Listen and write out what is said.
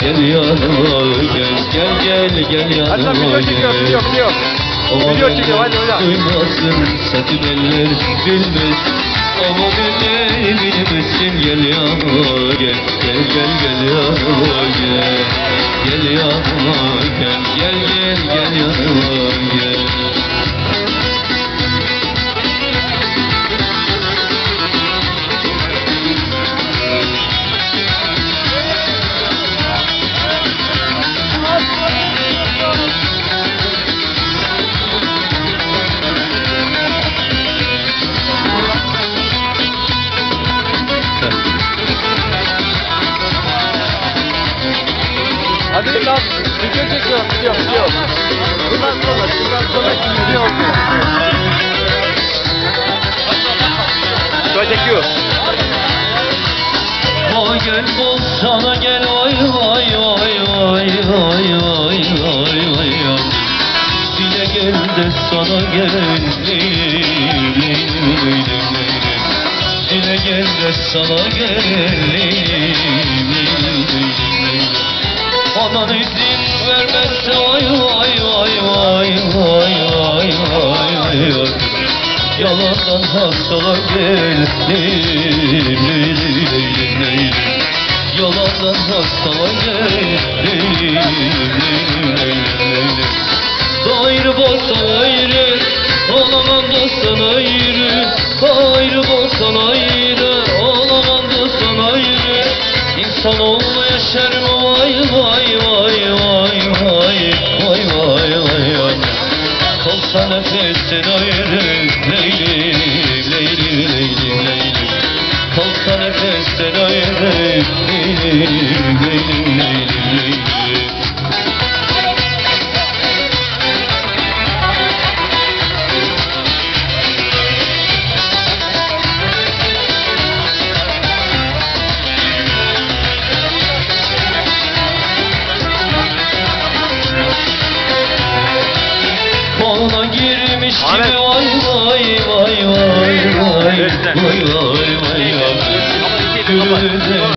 Gel yanıma gel Gel gel gel yanıma video çekiyor video video. Video çekiyor, hadi hocam. Duymasın sakin eller bilmez Ama beni bilmesin gel yanıma gel Gel gel gel yanıma gel Gel yanıma gel Gel gel gel yanıma Lan video çekiyor video video. Bundan sonra bundan sonra video oluyor. Video çekiyor. Vay gel bol sana gel vay vay vay vay vay vay vay vay vay Dile gel de sana gel Dile gel de sana gel Anan izin vermezse vay vay vay vay vay vay vay vay Yalandan hastalar gel leylim leylim leylim leylim Yalandan hastalar gel leylim leylim leylim leylim Gayrı bolsan ayrı Olamam dostsan ayrı. Ayrı dostsan ayrı İnsan olma yaşar mı vay vay vay vay vay Vay vay vay vay. Kalsa nefesin ayrı Leylim leylim leylim leylim Kalsa nefesin ayrı Leylim leylim leylim Ahmet. vay vay vay vay vay vay vay vay vay